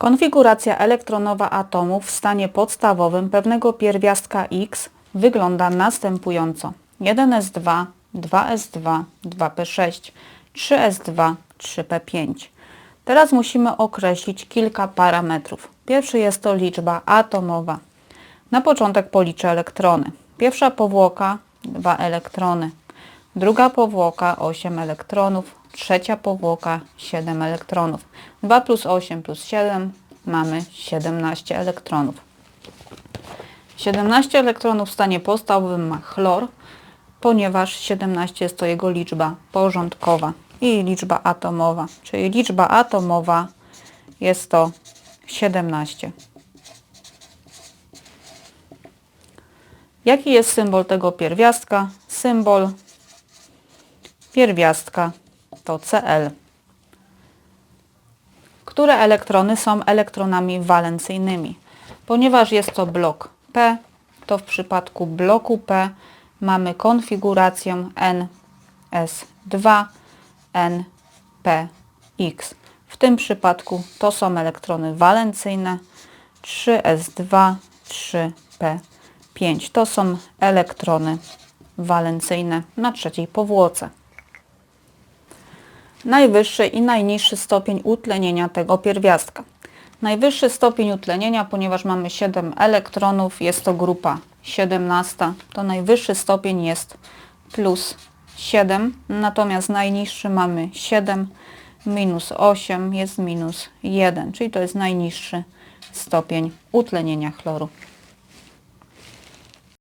Konfiguracja elektronowa atomów w stanie podstawowym pewnego pierwiastka X wygląda następująco. 1s2, 2s2, 2p6, 3s2, 3p5. Teraz musimy określić kilka parametrów. Pierwszy jest to liczba atomowa. Na początek policzę elektrony. Pierwsza powłoka 2 elektrony, druga powłoka 8 elektronów, trzecia powłoka 7 elektronów. 2 plus 8 plus 7 mamy 17 elektronów. 17 elektronów w stanie podstawowym ma chlor, ponieważ 17 jest to jego liczba porządkowa i liczba atomowa, czyli liczba atomowa jest to 17. Jaki jest symbol tego pierwiastka? Symbol pierwiastka to Cl. Które elektrony są elektronami walencyjnymi? Ponieważ jest to blok P, to w przypadku bloku P mamy konfigurację NS2, NPX. W tym przypadku to są elektrony walencyjne 3S2, 3P5. To są elektrony walencyjne na trzeciej powłoce. Najwyższy i najniższy stopień utlenienia tego pierwiastka. Najwyższy stopień utlenienia, ponieważ mamy 7 elektronów, jest to grupa 17, to najwyższy stopień jest plus 7, natomiast najniższy mamy 7, minus 8 jest minus 1, czyli to jest najniższy stopień utlenienia chloru.